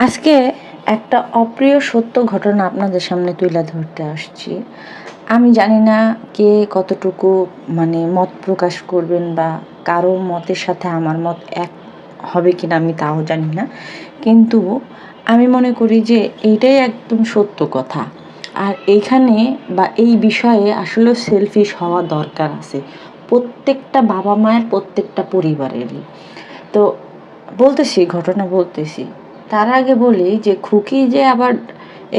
আজকে একটা অপ্রিয় সত্য ঘটনা আপনাদের সামনে তুলে ধরতে আসছি। আমি জানি না কে কতটুকু মানে মত প্রকাশ করবেন বা কারও মতের সাথে আমার মত এক হবে কিনা আমি তাও জানি না। কিন্তু আমি মনে করি যে এইটাই একদম সত্য কথা। আর এইখানে বা এই বিষয়ে আসলে সেলফিশ হওয়া দরকার আছে। প্রত্যেকটা বাবা মায়ের প্রত্যেকটা পরিবারেরই। তো বলতেছি, ঘটনা বলতেছি। তার আগে বলি যে খুকি যে আবার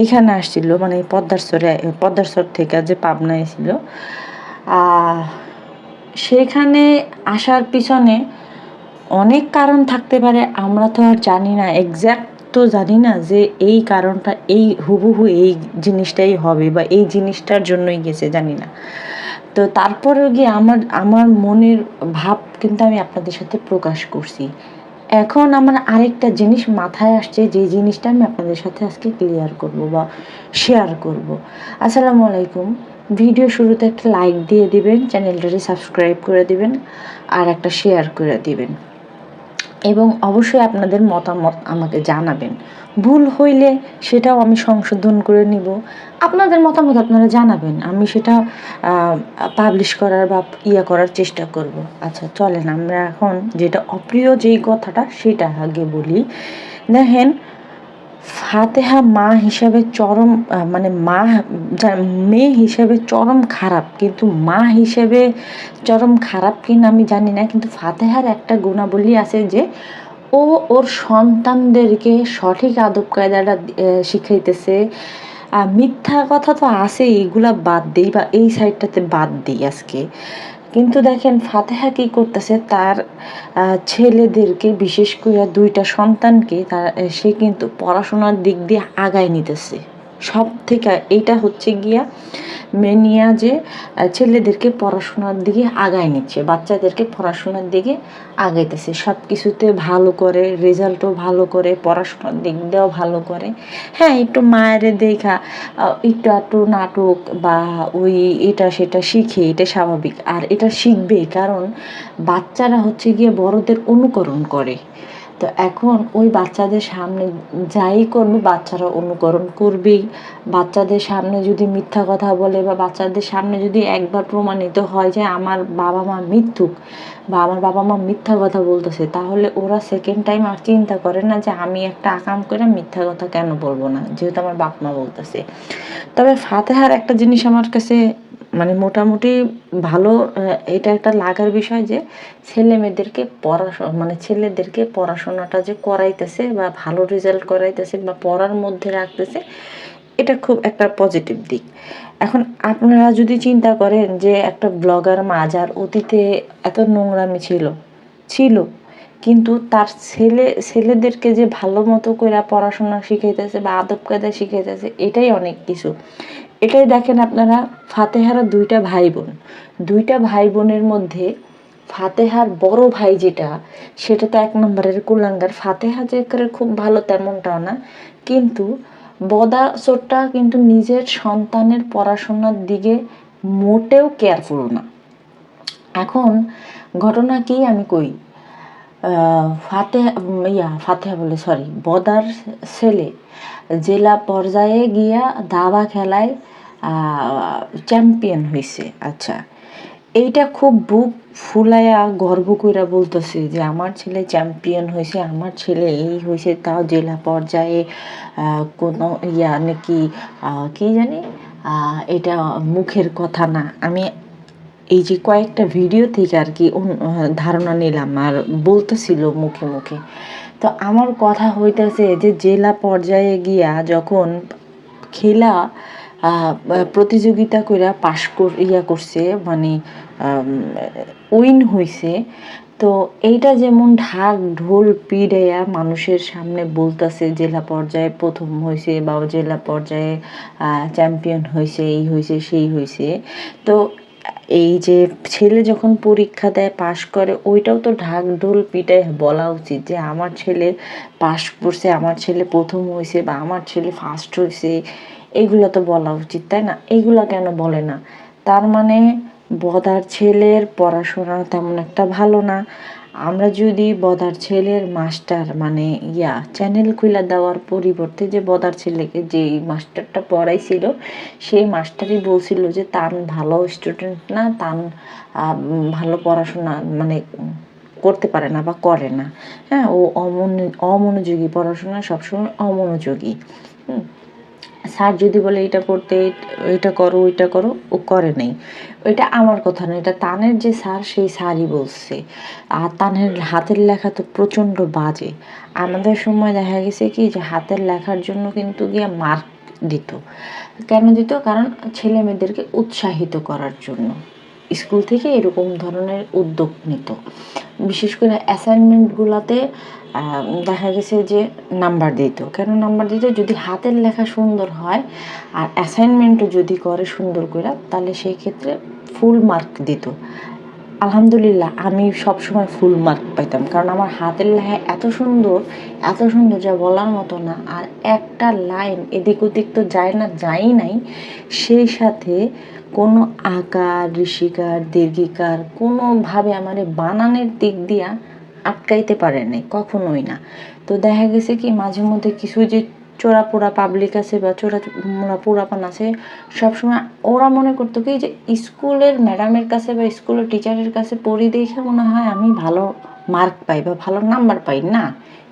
এইখানে আসছিল মানে পদ্মার সরে পদ্মার সর থেকে যে পাবনা এসেছিল সেখানে আসার পিছনে অনেক কারণ থাকতে পারে, আমরা তো আর জানি না এক্স্যাক্ট তো জানি না যে এই কারণটা, এই হুবহু এই জিনিসটাই হবে বা এই জিনিসটার জন্যই গেছে, জানি না। তো তারপরেও গিয়ে আমার আমার মনের ভাব কিন্তু আমি আপনাদের সাথে প্রকাশ করছি। এখন আমার আরেকটা জিনিস মাথায় আসছে, যে জিনিসটা আমি আপনাদের সাথে আজকে ক্লিয়ার করব বা শেয়ার করব। আসসালামু আলাইকুম। ভিডিও শুরুতে একটা লাইক দিয়ে দিবেন, চ্যানেলটাকে সাবস্ক্রাইব করে দিবেন, আর একটা শেয়ার করে দিবেন। এবং অবশ্যই আপনাদের মতামত আমাকে জানাবেন। ভুল হইলে সেটাও আমি সংশোধন করে নিব। আপনাদের মতামত আপনারা জানাবেন। আমি সেটা পাবলিশ করার বা ইয়ে করার চেষ্টা করব। আচ্ছা চলেন আমরা এখন যেটা অপ্রিয় যেই কথাটা সেটা আগে বলি। দেখেন, ফাতেহা মা হিসাবে চরম মানে মা মেয়ে হিসাবে চরম খারাপ, কিন্তু মা হিসেবে চরম খারাপ কিনা আমি জানি না, কিন্তু ফাতেহার একটা গুণাবলী আছে যে ও ওর সন্তানদেরকে সঠিক আদব কায়দাটা শিখাইতেছে। মিথ্যা কথা তো আছে এইগুলা বাদ দিই বা এই সাইডটাতে বাদ দিই আজকে। কিন্তু দেখেন, ফাতেহা কী করতেছে? তার ছেলেদেরকে বিশেষ করে দুইটা সন্তানকে তার সে কিন্তু পড়াশোনার দিক দিয়ে আগায় নিতেছে। সব থেকে এইটা হচ্ছে গিয়া মেনিয়া যে ছেলেদেরকে পড়াশোনার দিকে আগায় নিচ্ছে, বাচ্চাদেরকে পড়াশোনার দিকে আগাইতেছে। সব কিছুতে ভালো করে, রেজাল্টও ভালো করে, পড়াশোনার দিক দিয়েও ভালো করে। হ্যাঁ একটু মায়ের দেখা একটু একটু নাটক বা ওই এটা সেটা শিখে, এটা স্বাভাবিক। আর এটা শিখবেই কারণ বাচ্চারা হচ্ছে গিয়ে বড়দের অনুকরণ করে। তো এখন ওই বাচ্চাদের সামনে যাই করবে, বাচ্চারা অনুকরণ করবেই বাচ্চাদের সামনে যদি মিথ্যা কথা বলে বা বাচ্চাদের সামনে যদি একবার প্রমাণিত হয় যে আমার বাবা মা মিথ্যুক, বা আমার বাবা মা মিথ্যা কথা বলতেছে, তাহলে ওরা সেকেন্ড টাইম আর চিন্তা করে না যে আমি একটা আকাম করে মিথ্যা কথা কেন বলব না, যেহেতু আমার বাপ মা বলতেছে। তবে ফাতেহার একটা জিনিস আমার কাছে মানে মোটামুটি ভালো এটা একটা লাগার বিষয় যে ছেলে মেয়েদেরকে পড়াশোনা মানে ছেলেদেরকে পড়াশোনাটা যে করাইতেছে বা ভালো রেজাল্ট করাইতেছে বা পড়ার মধ্যে রাখতেছে, এটা খুব একটা পজিটিভ দিক। এখন আপনারা যদি চিন্তা করেন যে একটা ব্লগার মাজার অতীতে এত নোংরামি ছিল ছিল, কিন্তু তার ছেলে, ছেলেদেরকে যে ভালো মতো করে পড়াশোনা শিখাইতেছে বা আদব কায়দা শিখাইতেছে, এটাই অনেক কিছু। এটাই দেখেন আপনারা, ফাতেহারা দুইটা ভাই বোন দুইটা ভাই বোনের মধ্যে ফাতেহার বড় ভাই যেটা, সেটা তো এক নম্বরের কুলাঙ্গার। ফাতেহা যে করে খুব ভালো তেমনটাও না, কিন্তু বদা চোরটা কিন্তু নিজের সন্তানের পড়াশোনার দিকে মোটেও কেয়ারফুল না। এখন ঘটনা কি আমি কই? ফাতে ইয়া, ফাতেহা বলে সরি বদার ছেলে জেলা পর্যায়ে গিয়া দাবা খেলায় চ্যাম্পিয়ন হয়েছে আচ্ছা এইটা খুব বুক ফুলাইয়া গর্ব কইরা বলতেছে যে আমার ছেলে চ্যাম্পিয়ন হয়েছে আমার ছেলে এই হয়েছে তাও জেলা পর্যায়ে কোনো ইয়া নাকি কি জানি এটা মুখের কথা না। আমি এই যে কয়েকটা ভিডিও থেকে আর কি ধারণা নিলাম আর বলতেছিল মুখে মুখে। তো আমার কথা হইতেছে যে জেলা পর্যায়ে গিয়া যখন খেলা প্রতিযোগিতা করে পাশ কর, ইয়া করছে মানে উইন হয়েছে তো এইটা যেমন ঢাক, ঢোল পিড়াইয়া মানুষের সামনে বলতেছে, জেলা পর্যায়ে প্রথম হয়েছে বা জেলা পর্যায়ে চ্যাম্পিয়ন হয়েছে এই হয়েছে সেই হয়েছে তো এই যে ছেলে যখন পরীক্ষা দেয়, পাশ করে, ওইটাও তো ঢাক, ঢোল পিটায় বলা উচিত যে আমার ছেলে পাশ করছে, আমার ছেলে প্রথম হয়েছে বা আমার ছেলে ফার্স্ট হয়েছে এগুলো তো বলা উচিত, তাই না? এগুলো কেন বলে না? তার মানে বদার ছেলের পড়াশোনা তেমন একটা ভালো না। আমরা যদি বদার ছেলের মাস্টার মানে ইয়া, চ্যানেল খুলে দেওয়ার পরিবর্তে যে বদার ছেলেকে যে মাস্টারটা পড়াইছিল, সেই মাস্টারই বলছিল যে, তান ভালো স্টুডেন্ট না, তান ভালো পড়াশোনা মানে করতে পারে না বা করে না। হ্যাঁ ও অমন, অমনোযোগী পড়াশোনা সবসময় অমনোযোগী। হুম স্যার যদি বলে এটা করতে, এটা করো, ওইটা করো, ও করে নাই। ওইটা আমার কথা না এটা তানের যে স্যার, সেই স্যারই বলছে। আর তানের হাতের লেখা তো প্রচণ্ড বাজে। আমাদের সময় দেখা গেছে কি যে হাতের লেখার জন্য কিন্তু গিয়ে মার্ক দিত। কেন দিত? কারণ ছেলে মেয়েদেরকে উৎসাহিত করার জন্য। স্কুল থেকে এরকম ধরনের উদ্যোগ নিত। বিশেষ করে অ্যাসাইনমেন্টগুলোতে দেখা গেছে যে নাম্বার দিত। কেন নাম্বার দিত? যদি হাতের লেখা সুন্দর হয় আর অ্যাসাইনমেন্টও যদি করে সুন্দর করে, তাহলে সেই ক্ষেত্রে ফুল মার্ক দিত। আলহামদুলিল্লাহ, আমি সবসময় ফুল মার্ক পাইতাম। কারণ আমার হাতের লেখা এত সুন্দর এত সুন্দর যা বলার মতো না। আর একটা লাইন এদিক ওদিক তো যায় না যাই নাই। সেই সাথে কোনো আকার, ঋষিকার, দীর্ঘিকার কোনোভাবে আমার বানানের দিক দিয়া আটকাইতে পারে নাই, কখনোই না। তো দেখা গেছে কি, মাঝে মধ্যে কিছু যে চোরা পোড়া পাবলিক আছে বা চোরা মোড়া পোড়াপান আছে, সবসময় ওরা মনে করতো কি যে স্কুলের ম্যাডামের কাছে বা স্কুলের টিচারের কাছে পড়ি দেখে মনে হয় আমি ভালো মার্ক পাই বা ভালো নাম্বার পাই। না,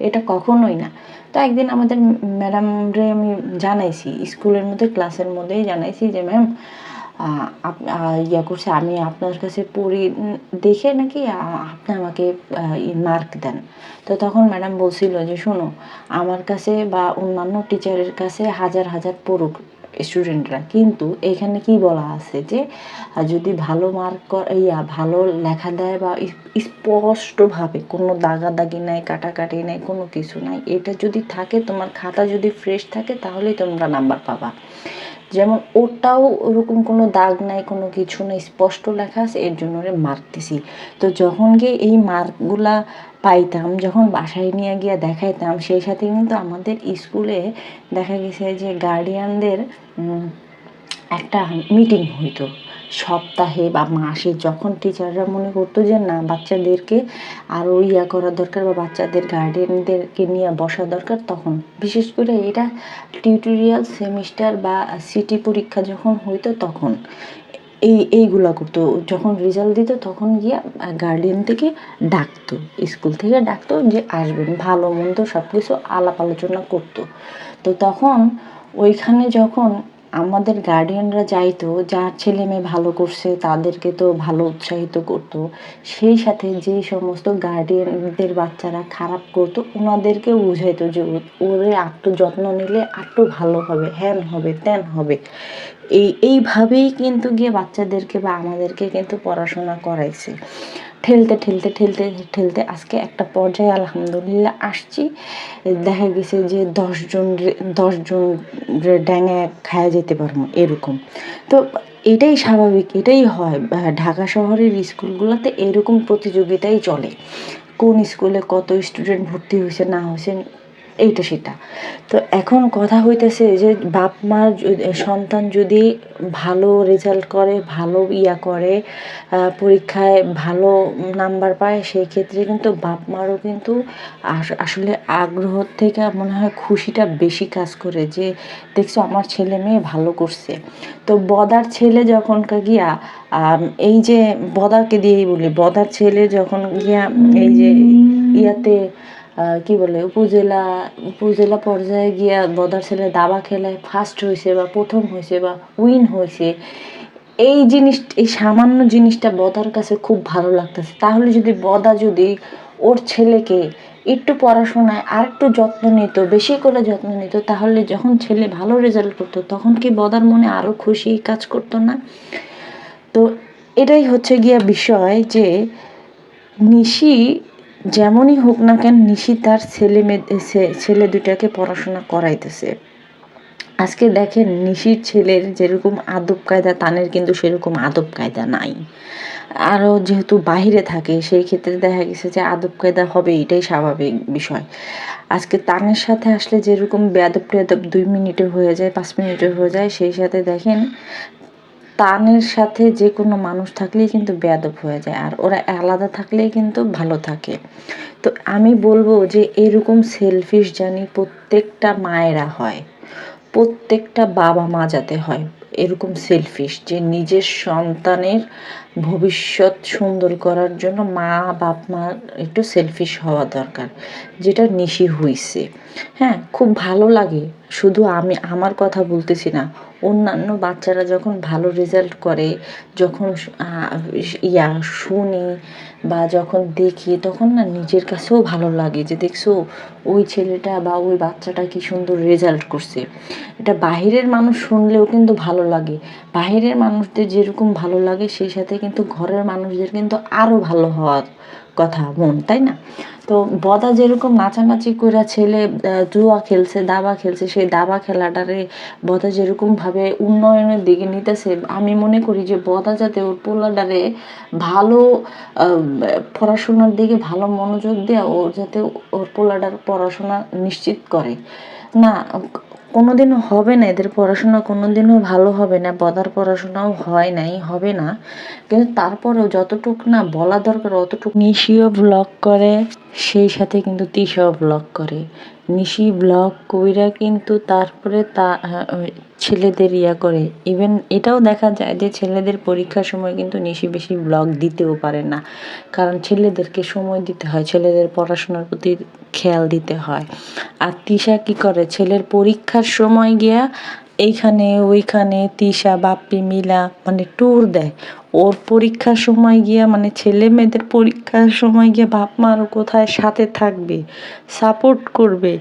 এটা কখনোই না। তো একদিন আমাদের ম্যাডামরে আমি জানাইছি, স্কুলের মধ্যে ক্লাসের মধ্যেই জানাইছি যে, ম্যাম ইয়া করছে, আমি আপনার কাছে পড়ি দেখে নাকি আপনি আমাকে মার্ক দেন। তো তখন ম্যাডাম বলছিল যে, শোনো, আমার কাছে বা অন্যান্য টিচারের কাছে হাজার হাজার পড়ুক স্টুডেন্টরা কিন্তু এখানে কি বলা আছে যে যদি ভালো মার্ক ইয়া, ভালো লেখা দেয় বা স্পষ্টভাবে কোনো দাগাদাগি নাই, কাটাকাটি নাই, কোনো কিছু নাই, এটা যদি থাকে, তোমার খাতা যদি ফ্রেশ থাকে, তাহলেই তোমরা নাম্বার পাবা। যেমন ওটাও ওরকম কোনো দাগ নাই, কোনো কিছু নেই, স্পষ্ট লেখা আছে, এর জন্য ওরে মার্ক দিছি তো যখন গিয়ে এই মার্কগুলা পাইতাম, যখন বাসায় নিয়ে গিয়ে দেখাইতাম, সেই সাথে কিন্তু আমাদের স্কুলে দেখা গেছে যে গার্ডিয়ানদের একটা মিটিং হইতো। সপ্তাহে বা মাসে যখন টিচাররা মনে করতো যে না, বাচ্চাদেরকে আরও ইয়া করা দরকার বা বাচ্চাদের গার্ডিয়ানদেরকে নিয়ে বসা দরকার, তখন। বিশেষ করে এটা টিউটোরিয়াল সেমিস্টার বা সিটি পরীক্ষা যখন হইতো তখন, এই, এইগুলা করতো। যখন রেজাল্ট দিত তখন গিয়া গার্ডিয়ান থেকে ডাকতো স্কুল থেকে ডাকতো যে আসবেন, ভালো মন্দ সব কিছু আলাপ আলোচনা করতো। তো তখন ওইখানে যখন আমাদের গার্ডিয়ানরা যাইতো, যার ছেলে মেয়ে ভালো করছে, তাদেরকে তো ভালো উৎসাহিত করতো, সেই সাথে যে সমস্ত গার্ডিয়ানদের বাচ্চারা খারাপ করতো ওনাদেরকেও বুঝাইতো যে ওরে আটটু যত্ন নিলে আটটু ভালো হবে হ্যান হবে ত্যান হবে। এই এইভাবেই কিন্তু গিয়ে বাচ্চাদেরকে বা আমাদেরকে কিন্তু পড়াশোনা করাইছে। ঠেলতে ঠেলতে ঠেলতে ঠেলতে আজকে একটা পর্যায়ে আলহামদুলিল্লাহ আসছি। দেখা গেছে যে দশজন দশজন ড্যাঙে খায়া যেতে পারব এরকম। তো এটাই স্বাভাবিক, এটাই হয়। ঢাকা শহরের স্কুলগুলোতে এরকম প্রতিযোগিতাই চলে। কোন স্কুলে কত স্টুডেন্ট ভর্তি হয়েছে, না হয়েছে এইটা সেটা। তো এখন কথা হইতেছে যে বাপ মার সন্তান যদি ভালো রেজাল্ট করে ভালো ইয়া করে পরীক্ষায় ভালো নাম্বার পায় সেই ক্ষেত্রে কিন্তু বাপ মারও কিন্তু আস- আসলে আগ্রহ থেকে মনে হয় খুশিটা বেশি কাজ করে যে দেখছ আমার ছেলে মেয়ে ভালো করছে। তো বদার ছেলে যখন গিয়া এই যে বদাকে দিয়েই বলি বদার ছেলে যখন গিয়া এই যে ইয়াতে কি বলে, উপজেলা উপজেলা পর্যায়ে গিয়া বদার ছেলে দাবা খেলায় ফার্স্ট হয়েছে বা প্রথম হয়েছে বা উইন হয়েছে এই জিনিস, এই সামান্য জিনিসটা বদার কাছে খুব ভালো লাগতেছে। তাহলে যদি বদা যদি ওর ছেলেকে একটু পড়াশোনায় আর একটু যত্ন নিত, বেশি করে যত্ন নিত, তাহলে যখন ছেলে ভালো রেজাল্ট করতো, তখন কি বদার মনে আরও খুশি কাজ করতো না? তো এটাই হচ্ছে গিয়া বিষয় যে নিশি যেমনই হোক না কেন নিশি তার ছেলে মেয়ে ছেলে দুটাকে পড়াশোনা করাইতেছে। আজকে দেখেন নিশির ছেলের যেরকম আদব কায়দা, তানের কিন্তু সেরকম আদব কায়দা নাই। আরও যেহেতু বাইরে থাকে, সেই ক্ষেত্রে দেখা গেছে যে আদব কায়দা হবে, এটাই স্বাভাবিক বিষয়। আজকে তানের সাথে আসলে যেরকম বেয়াদব টেয়াদব দুই মিনিটে হয়ে যায়, পাঁচ মিনিটে হয়ে যায়, সেই সাথে দেখেন তানের সাথে যে কোনো মানুষ থাকলেই কিন্তু বেয়াদব হয়ে যায়, আর ওরা আলাদা থাকলেই কিন্তু ভালো থাকে। তো আমি বলব যে এরকম সেলফিশ জানি প্রত্যেকটা মায়েরা হয়, প্রত্যেকটা বাবা মা যাতে হয়, এরকম সেলফিশ যে নিজের সন্তানের ভবিষ্যৎ সুন্দর করার জন্য মা, বাপ, মা একটু সেলফিশ হওয়া দরকার, যেটা নিশি হইছে। হ্যাঁ খুব ভালো লাগে। শুধু আমি, আমার কথা বলতেছি না, অন্যান্য বাচ্চারা যখন ভালো রেজাল্ট করে, যখন ইয়া শুনি বা যখন দেখি, তখন না নিজের কাছেও ভালো লাগে যে দেখছ, ওই ছেলেটা বা ওই বাচ্চাটা কি সুন্দর রেজাল্ট করছে। এটা বাহিরের মানুষ শুনলেও কিন্তু ভালো লাগে। বাহিরের মানুষদের যেরকম ভালো লাগে, সেই সাথে কিন্তু ঘরের মানুষদের কিন্তু আরও ভালো হওয়ার কথা মন, তাই না? তো বদা যেরকম নাচানাচি করে ছেলে জুয়া খেলছে, দাবা খেলছে, সেই দাবা খেলাটারে বদা যেরকমভাবে উন্নয়নের দিকে নিতেছে, আমি মনে করি যে বদা যাতে ওর পোলাটারে ভালো পড়াশোনার দিকে ভালো মনোযোগ দেওয়া ও যাতে ওর পোলাটার পড়াশোনা নিশ্চিত করে। না কোনোদিনও হবে না, এদের পড়াশোনা কোনোদিনও ভালো হবে না বদার পড়াশোনাও হয় নাই, হবে না। কিন্তু তারপরেও যতটুক না বলা দরকার, অতটুকু নিশিও ব্লগ করে। সেই সাথে কিন্তু তিশাও ব্লগ করে। নিশি ব্লগ কইরা কিন্তু তারপরে তা ছেলেদের ইয়া করে। ইভেন এটাও দেখা যায় যে ছেলেদের পরীক্ষার সময় কিন্তু নিশি বেশি ব্লগ দিতেও পারে না। কারণ ছেলেদেরকে সময় দিতে হয়, ছেলেদের পড়াশোনার প্রতি খেয়াল দিতে হয়। আর তিশা কি করে? ছেলের পরীক্ষার সময় গিয়া এইখানে, ওইখানে তিশা, বাপ্পি, মিলা মানে ট্যুর দেয়। ওর পরীক্ষার সময় গিয়া মানে ছেলে মেয়েদের পরীক্ষার সময় গিয়া বাপ মারও কোথায় সাথে থাকবে সাপোর্ট করবে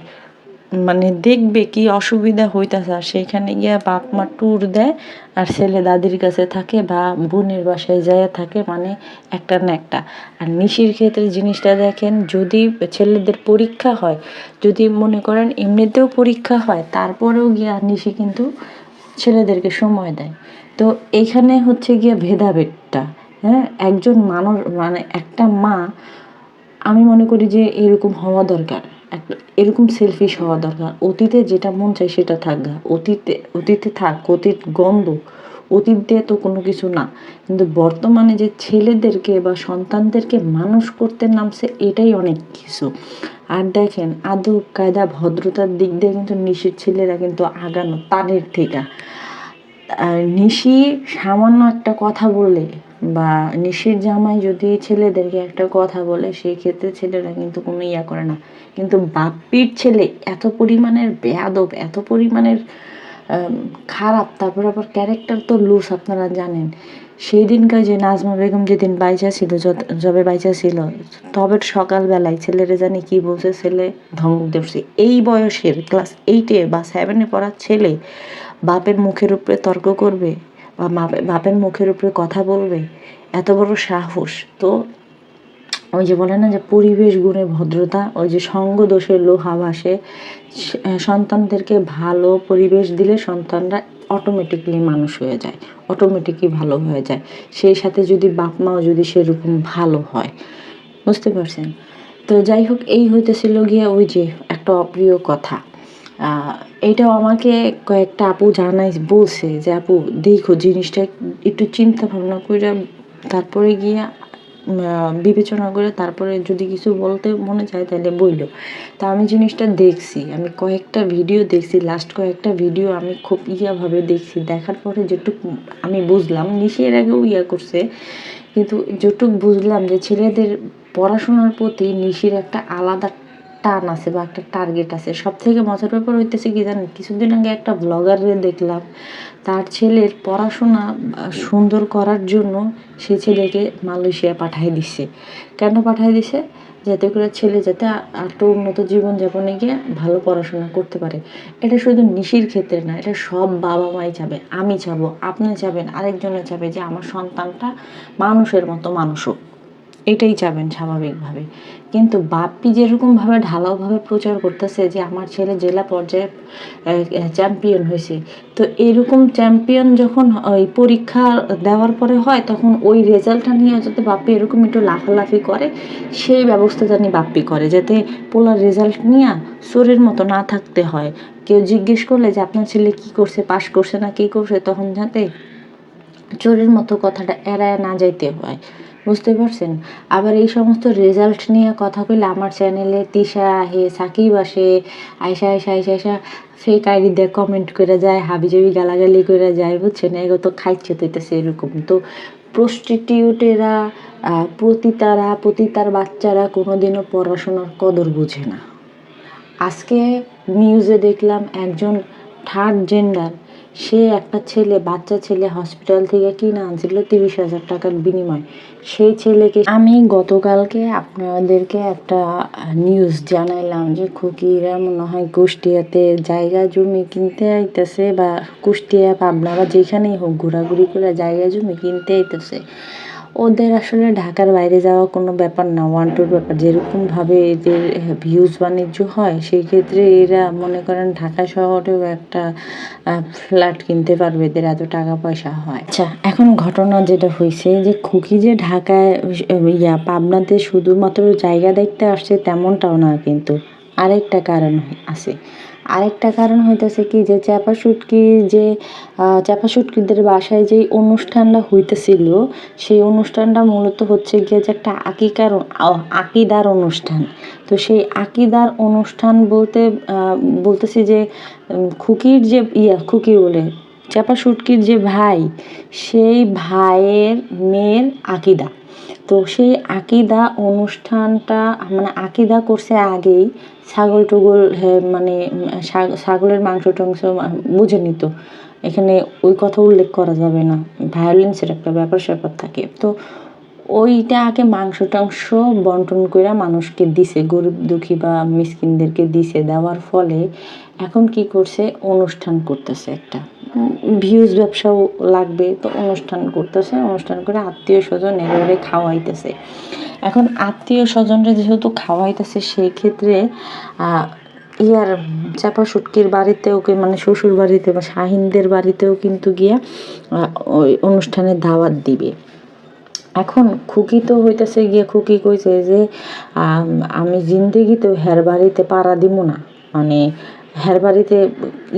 মানে দেখবে কি অসুবিধা হইতাছে। আর সেইখানে গিয়া বাপ মা ট্যুর দেয় আর ছেলে দাদির কাছে থাকে বা বোনের বাসায় যায় থাকে মানে একটা না একটা। আর নিশির ক্ষেত্রে জিনিসটা দেখেন, যদি ছেলেদের পরীক্ষা হয়, যদি মনে করেন এমনিতেও পরীক্ষা হয়, তারপরেও গিয়া নিশি কিন্তু ছেলেদেরকে সময় দেয়। তো এখানে হচ্ছে গিয়ে ভেদাভেদটা হ্যাঁ? একজন মানুষ মানে একটা মা, আমি মনে করি যে এরকম হওয়া দরকার। এরকম সেলফিশ হওয়া দরকার। অতীতে যেটা মন চায় সেটা থাক গা। অতীতে অতীতে থাক, অতীত গন্ধ, অতীত দিয়ে তো কোনো কিছু না। কিন্তু বর্তমানে যে ছেলেদেরকে বা সন্তানদেরকে মানুষ করতে নামছে, এটাই অনেক কিছু। আর দেখেন, আদব, কায়দা, ভদ্রতার দিক দিয়ে কিন্তু নিশির ছেলেরা কিন্তু আগানো তাদের থেকে। নিশি সামান্য একটা কথা বললে বা নিশির জামাই যদি ছেলেদেরকে একটা কথা বলে, সেই ক্ষেত্রে ছেলেরা কিন্তু কোনো ইয়া করে না। কিন্তু বাপ্পির ছেলে এত পরিমাণের বেয়াদব, এত পরিমাণের খারাপ, তারপর আবার ক্যারেক্টার তো লুস আপনারা জানেন। সেই দিনকার যে নাজমা বেগম যেদিন বাইচা ছিল যবে বাইচা ছিল, তবে সকালবেলায় ছেলেরা জানি কি বলছে, ছেলে ধমক দেখছে এই বয়সের ক্লাস এইটে বা সেভেনে পড়ার ছেলে বাপের মুখের উপরে তর্ক করবে বা বাপের মুখের উপরে কথা বলবে? এত বড় সাহস। তো ওই যে বলে না যে পরিবেশ গুণে ভদ্রতা, ওই যে সঙ্গ দোষের লোহা ভাসে সন্তানদেরকে ভালো পরিবেশ দিলে সন্তানরা অটোমেটিকলি মানুষ হয়ে যায় অটোমেটিকই ভালো হয়ে যায়। সেই সাথে যদি বাপ মাও যদি সেরকম ভালো হয়। বুঝতে পারছেন? তো যাই হোক, এই হইতেছিল গিয়ে ওই যে একটা অপ্রিয় কথা। এটাও আমাকে কয়েকটা আপু জানাই, বলছে যে, আপু, দেখো জিনিসটা একটু চিন্তা ভাবনা করে তারপরে গিয়ে বিবেচনা করে তারপরে যদি কিছু বলতে মনে চায় তাহলে বইল। তা আমি জিনিসটা দেখছি, আমি কয়েকটা ভিডিও দেখছি লাস্ট কয়েকটা ভিডিও আমি খুব ইয়াভাবে দেখছি। দেখার পরে যেটুকু আমি বুঝলাম নিশি আগেও ইয়া করছে, কিন্তু যেটুক বুঝলাম যে ছেলেদের পড়াশোনার প্রতি নিশির একটা আলাদা টান আছে বা একটা টার্গেট আছে। সব থেকে মজার ব্যাপার হইতেছে কি জানেন? কিছুদিন আগে একটা ব্লগারে দেখলাম, তার ছেলের পড়াশোনা সুন্দর করার জন্য সে ছেলেকে মালয়েশিয়া পাঠাই দিছে। কেন পাঠাই দিছে? যাতে করে ছেলে যাতে একটু উন্নত জীবনযাপনে গিয়ে ভালো পড়াশোনা করতে পারে। এটা শুধু নিশির ক্ষেত্রে না, এটা সব বাবা মাই চাবে, আমি চাবো, আপনি চাবেন, আরেকজনে চাবে যে আমার সন্তানটা মানুষের মতো মানুষ হোক। এটাই চাবেন স্বাভাবিকভাবে। কিন্তু বাপ্পি যেরকমভাবে ঢালাওভাবে প্রচার করতেছে যে, আমার ছেলে জেলা পর্যায়ে চ্যাম্পিয়ন হয়েছে। তো এরকম চ্যাম্পিয়ন যখন ওই পরীক্ষা দেওয়ার পরে হয়, তখন ওই রেজাল্টটা নিয়ে যাতে বাপ্পি এরকম একটু লাফালাফি করে, সেই ব্যবস্থা জানি বাপ্পি করে, যাতে পোলার রেজাল্ট নিয়ে চোরের মতো না থাকতে হয়। কেউ জিজ্ঞেস করলে যে, আপনার ছেলে কি করছে পাশ করছে না, কী করছে? তখন যাতে চোরের মতো কথাটা এড়ায় না যাইতে হয়। বুঝতে পারছেন? আবার এই সমস্ত রেজাল্ট নিয়ে কথা কইলে আমার চ্যানেলে তিশা, আহে, সাকিব আসে আয়সা আয়সা আয়সা আয়সা ফেক আইডি দিয়ে কমেন্ট করে যায়, হাবিজাবি গালাগালি করে যায়, বুঝছেন? এগো তো খাইচ্ছে তৈতেছে এরকম। তো প্রস্টিটিউটেরা পতিতারা, পতিতার বাচ্চারা কোনোদিনও পড়াশোনার কদর বুঝে না। আজকে নিউজে দেখলাম একজন থার্ড জেন্ডার সে একটা ছেলে, বাচ্চা ছেলে হসপিটাল থেকে কিনে আনছিল তিরিশ হাজার টাকার বিনিময়। সেই ছেলেকে আমি গতকালকে আপনাদেরকে একটা নিউজ জানাইলাম যে খুকিরা মনে হয় কুষ্টিয়াতে জায়গা জমি কিনতে আইতেছে বা কুষ্টিয়া, পাবনা বা যেখানেই হোক ঘোরাঘুরি করে জায়গা জমি কিনতে আইতেছে। ওদের আসলে ঢাকার বাইরে যাওয়া কোনো ব্যাপার না ওয়ান টুর ব্যাপার। যেরকমভাবে এদের ভিউজ বাণিজ্য হয়, সেই ক্ষেত্রে এরা মনে করেন ঢাকা শহরেও একটা ফ্ল্যাট কিনতে পারবে, এদের এত টাকা পয়সা হয়। আচ্ছা এখন ঘটনা যেটা হয়েছে যে খুকি যে ঢাকায় ইয়া, পাবনাতে শুধুমাত্র জায়গা দেখতে আসছে তেমনটাও না কিন্তু আরেকটা কারণ আছে। আরেকটা কারণ হইতেছে কি, যে চাপা শুটকি যে চাপা শুটকিদের বাসায় যেই অনুষ্ঠানটা হইতেছিল, সেই অনুষ্ঠানটা মূলত হচ্ছে গিয়ে যে একটা আকিকার আকিদার অনুষ্ঠান। তো সেই আকিদার অনুষ্ঠান বলতে বলতেছি যে খুকির যে, ইয়া খুকি বলে, চাপা শুটকির যে ভাই, সেই ভাইয়ের মেয়ের আকিদা। তো সেই আকিদা অনুষ্ঠানটা মানে আকিদা করছে আগেই ছাগল টুগল মানে ছাগলের মাংস টাংস বুঝে নিত। এখানে ওই কথা উল্লেখ করা যাবে না। ভায়োলেন্সের একটা ব্যাপার, স্যাপার থাকে। তো ওইটা আগে মাংস টাংস বন্টন করে মানুষকে দিছে, গরিব দুঃখী বা মিসকিনদেরকে দিছে। দেওয়ার ফলে এখন কি করছে? অনুষ্ঠান করতেছে একটা। ভিউজ ব্যবসাও লাগবে, তো অনুষ্ঠান করতেছে। অনুষ্ঠান করে আত্মীয় স্বজন এভাবে খাওয়াইতেছে। এখন আত্মীয় স্বজনরা যেহেতু খাওয়াইতেছে, সেই ক্ষেত্রে ইয়ার চাপা সুটকির বাড়িতেও মানে শ্বশুর বাড়িতে বা শাহিনদের বাড়িতেও কিন্তু গিয়া ওই অনুষ্ঠানে দাওয়াত দিবে। এখন খুকি তো হইতেছে গিয়ে, খুকি কইছে যে, আমি জিন্দেগিতেও হের বাড়িতে পাড়া দিব না। মানে হ্যার বাড়িতে,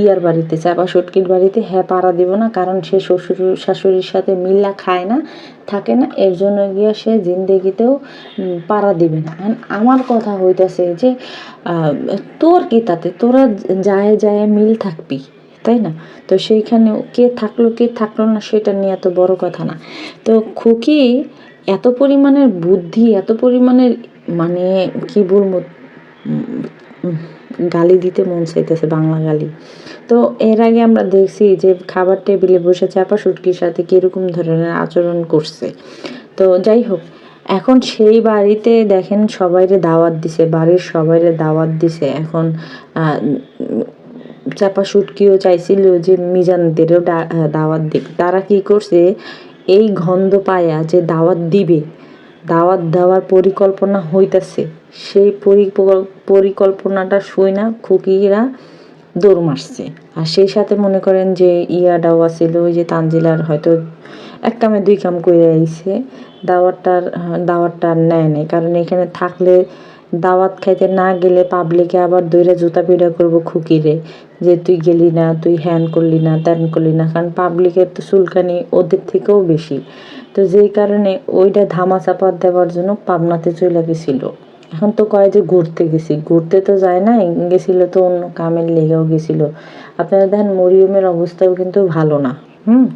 ইয়ার বাড়িতে চাপা সুটকির বাড়িতে হ্যাঁ পাড়া দিব না, কারণ সে শ্বশুর, শাশুড়ির সাথে মিল্লা খায় না, থাকে না, এর জন্য গিয়া সে জিন্দেগিতেও পাড়া দিবে না। আমার কথা হইতেছে যে তোর কি তাতে? তোরা যায় যায় মিল থাকবি, তাই না? তো সেইখানে কে থাকল কে থাকল না, সেটা নিয়ে এত বড় কথা না। তো খুকি এত পরিমাণের বুদ্ধি, এত পরিমাণের মানে কি বলব গালি দিতে মন চাইতেছে, বাংলা গালি। তো এর আগে আমরা দেখছি যে খাবার টেবিলে বসে চাপা সুটকির সাথে কীরকম ধরনের আচরণ করছে। তো যাই হোক, এখন সেই বাড়িতে দেখেন সবাইরে দাওয়াত দিছে, বাড়ির সবাইরে দাওয়াত দিছে। এখন চাপা সুটকিও চাইছিল যে মিজানদেরও দাওয়াত দিক। তারা কি করছে, এই গন্ধ পায়া যে দাওয়াত দিবে, দাওয়াত দেওয়ার পরিকল্পনা হইতাছে। সেই পরিকল্পনাটা শুই না, খুকিরা দৌড় মারছে। আর সেই সাথে মনে করেন যে ইয়াটাও আছিল ওই যে তানজিলার হয়তো এক কামে দুই কাম করে আইছে, দাওয়াতটার, দাওয়াতটা নেয় নাই। কারণ এখানে থাকলে দাওয়াত খাইতে না গেলে পাবলিকে আবার দইরা জুতা পিড়া করব খুকিরে, যে তুই গেলি না, তুই হ্যান করলি না, ত্যান করলি না। কারণ পাবলিকের তো চুলকানি ওদের থেকেও বেশি। তো যেই কারণে ওইটা ধামা চাপা দেওয়ার জন্য পাবনাতে চলে গেছিল। এখন তো কয় যে ঘুরতে গেছি। ঘুরতে তো যায় না গেছিল তো অন্য কামের লেগেও গেছিল। আপনারা দেখেন মরিয়মের অবস্থাও কিন্তু ভালো না, হুম?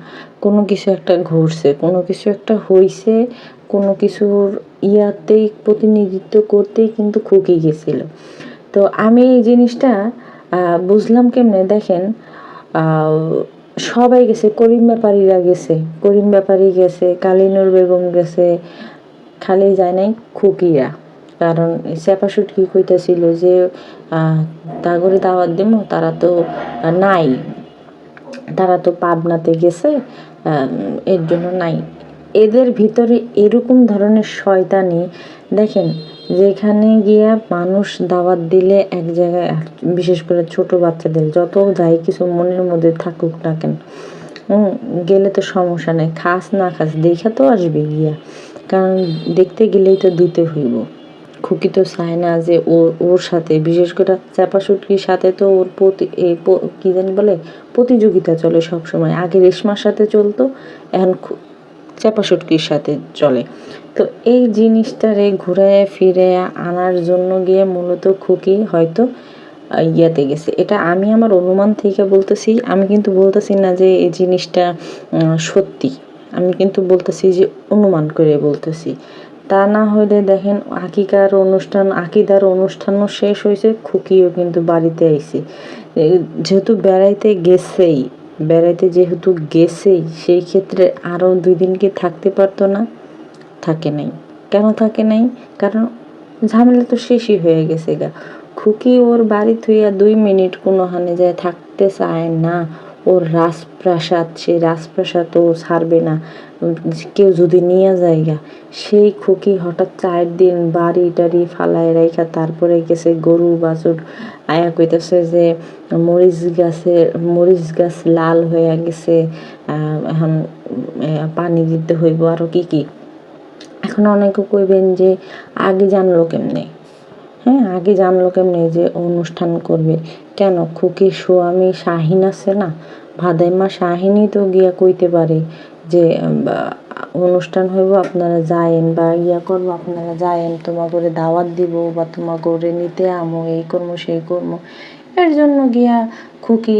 কোনো কিছু একটা ঘুরছে, কোনো কিছু একটা হইছে, কোনো কিছুর ইয়াতেই প্রতিনিধিত্ব করতেই কিন্তু খুকি গেছিল। তো আমি এই জিনিসটা বুঝলাম কেমনে? দেখেন সবাই গেছে, করিম ব্যাপারীরা গেছে, করিম ব্যাপারী গেছে, কালিনুর বেগম গেছে, খালি যায় নাই খুকিরা। কারণ চেপাশুট কি কইতেছিল যে তাগরে দাওয়াত দিব তারা তো নাই। তারা তো পাবনাতে গেছে এর জন্য নাই। এদের ভিতরে এরকম ধরনের শয়তানি, দেখেন, যেখানে গিয়া মানুষ দাওয়াত দিলে এক জায়গায় বিশেষ করে ছোট বাচ্চাদের, যত যাই কিছু মনের মধ্যে থাকুক না কেন গেলে তো সমস্যা নেই। খাস না খাস, দেখা তো আসবে গিয়া। কারণ দেখতে গেলেই তো দিতে হইব। খুকি তো চায় না যে ও ওর সাথে, বিশেষ করে চাপা সুটকির সাথে তো ওর প্রতি কি জানি বলে, প্রতিযোগিতা চলে সব সময় আগে রেশমার সাথে চলতো, এখন চাপা সুটকির সাথে চলে। তো এই জিনিসটারে ঘুরে ফিরে আনার জন্য গিয়ে মূলত খুকি হয়তো ইয়াতে গেছে। এটা আমি আমার অনুমান থেকে বলতেছি, আমি কিন্তু বলতেছি না যে এই জিনিসটা সত্যি। আমি কিন্তু বলতেছি যে অনুমান করে বলতেছি। তা না হলে দেখেন, আকিকার অনুষ্ঠান, আকিদার অনুষ্ঠানও শেষ হয়েছে খুকিও কিন্তু বাড়িতে আইছে। যেহেতু বেড়াইতে গেছেই, বেড়াইতে যেহেতু গেছেই, সেই ক্ষেত্রে আরও দুই দিন কি থাকতে পারতো না? থাকে নাই। কেন থাকে নাই? কারণ ঝামেলা তো শেষই হয়ে গেছে গা। খুকি ওর বাড়ি থুইয়া দুই মিনিট কোনো হানে যায় থাকতে চায় না। ওর রাজপ্রাসাদ, সেই রাজপ্রাসাদ ও ছাড়বে না। কেউ যদি নিয়ে যায়গা, সেই খুকি হঠাৎ চার দিন বাড়ি টাড়ি ফালায় রাইখা, তারপরে গেছে গরু, বাছুর, আয়া কইতেছে যে মরিচ গাছের মরিচ গাছ লাল হয়ে গেছে এখন পানি দিতে হইব আরও কি কি। এখন অনেকে কইবেন যে আগে জানলো কেমনে? হ্যাঁ আগে জানলো কেমনে যে অনুষ্ঠান করবে। কেন? খুকি স্বামী শাহিন আছে না? ভাদাইমা শাহিনই তো গিয়া কইতে পারে যে অনুষ্ঠান হইব, আপনারা যায়েন বা ইয়া করব, আপনারা যায়েন তোমা করে দাওয়াত দিব বা তোমা করে নিতে আমো, এই করব সেই করব এর জন্য গিয়া খুকি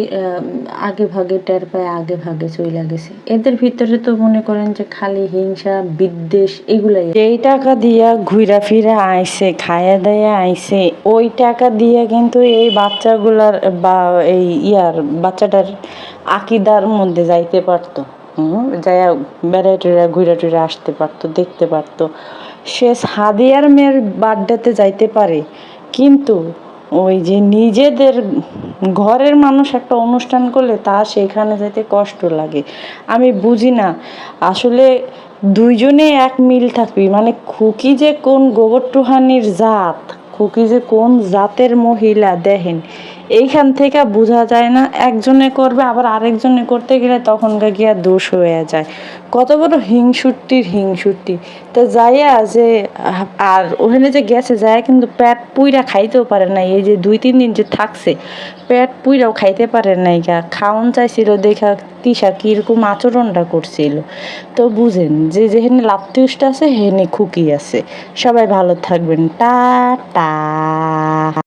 আগে ভাগে টের পায় আগে ভাগে চইলা গেছে। এদের ভিতরে তো মনে করেন যে খালি হিংসা, বিদ্বেষ এগুলাই। এই টাকা দিয়া ঘুরা ফিরা আইছে, খায়া দায়া আইছে, ওই টাকা দিয়ে কিন্তু এই বাচ্চাগুলার বা এই ইয়ার বাচ্চাটার আকিদার মধ্যে যাইতে পারতো। যাইয়া বেড়ায় টেরা ঘুরে টুরে আসতে পারতো, দেখতে পারতো। সে সাদিয়ার মেয়ের বার্থডেতে যাইতে পারে, কিন্তু ওই যে নিজেদের ঘরের মানুষ একটা অনুষ্ঠান করলে তা সেখানে যেতে কষ্ট লাগে। আমি বুঝি না, আসলে দুইজনে এক মিল থাকবি মানে খুকি যে কোন গোবর টুহানির জাত, খুকি যে কোন জাতের মহিলা দেখেন এইখান থেকে বোঝা যায় না, একজনে করবে, আবার আরেকজনে করতে গেলে তখন গিয়া দোষ হয়ে যায়। কত বড় হিংসুট্টির হিংসুট্টি। তো যাইয়া যে, আর ওখানে যে গেছে যায় কিন্তু পেট পুইরা খাইতেও পারে না এই যে দুই, তিন দিন যে থাকছে, পেট পুইরাও খাইতে পারে নাই গা। খাওন চাইছিল, দেখা তিশা কীরকম আচরণটা করছিল। তো বুঝেন, যে যেখানে লাত্তিউষ্ট আছে, সেখানে খুকি আছে। সবাই ভালো থাকবেন। টা টা।